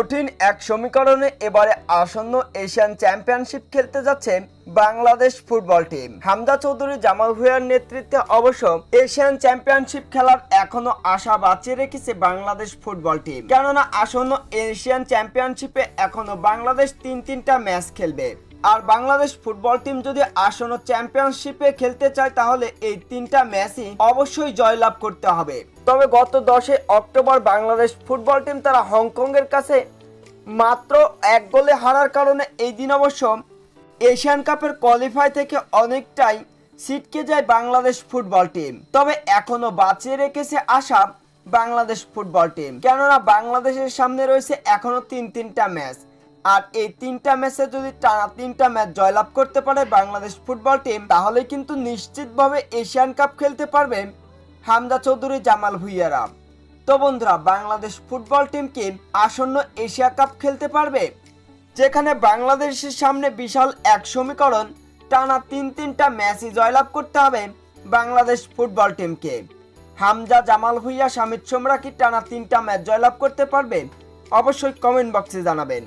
কঠিন এক সমীকরণে এবারে আসন্ন এশিয়ান চ্যাম্পিয়নশিপ খেলতে যাচ্ছে বাংলাদেশ ফুটবল টিম। হামদা চৌধুরী, জামাল ভুয়ার নেতৃত্বে অবশ্য এশিয়ান চ্যাম্পিয়নশিপ খেলার এখনও আশা বাঁচিয়ে রেখেছে বাংলাদেশ ফুটবল টিম। কেননা, আসন্ন এশিয়ান চ্যাম্পিয়নশিপে এখনও বাংলাদেশ তিন তিনটা ম্যাচ খেলবে। আর বাংলাদেশ ফুটবল টিম যদি আসন্ন চ্যাম্পিয়নশিপে খেলতে চায়, তাহলে এই তিনটা ম্যাচই অবশ্যই জয়লাভ করতে হবে। তবে গত দশই অক্টোবর বাংলাদেশ ফুটবল টিম তারা হংকংয়ের কাছে মাত্র এক গোলে হারার কারণে এই দিন অবশ্য এশিয়ান কাপের কোয়ালিফাই থেকে অনেকটাই ছিটকে যায় বাংলাদেশ ফুটবল টিম। তবে এখনও বাঁচিয়ে রেখেছে আশা বাংলাদেশ ফুটবল টিম। কেননা বাংলাদেশের সামনে রয়েছে এখনও তিন তিনটা ম্যাচ। আর এই তিনটা ম্যাচে যদি টানা তিনটা ম্যাচ জয়লাভ করতে পারে বাংলাদেশ ফুটবল টিম তাহলে কিন্তু নিশ্চিতভাবে এশিয়ান কাপ খেলতে পারবে হামদা চৌধুরী, জামাল ভুইয়ারা। তো বন্ধুরা, বাংলাদেশ ফুটবল টিম কি আসন্ন এশিয়া কাপ খেলতে পারবে? যেখানে বাংলাদেশের সামনে বিশাল এক সমীকরণ, টানা তিন তিনটা ম্যাচই জয়লাভ করতে হবে বাংলাদেশ ফুটবল টিমকে। হামজা, জামাল ভুইয়া সামিদ সোমরা কি টানা তিনটা ম্যাচ জয়লাভ করতে পারবে? অবশ্যই কমেন্ট বক্সে জানাবেন।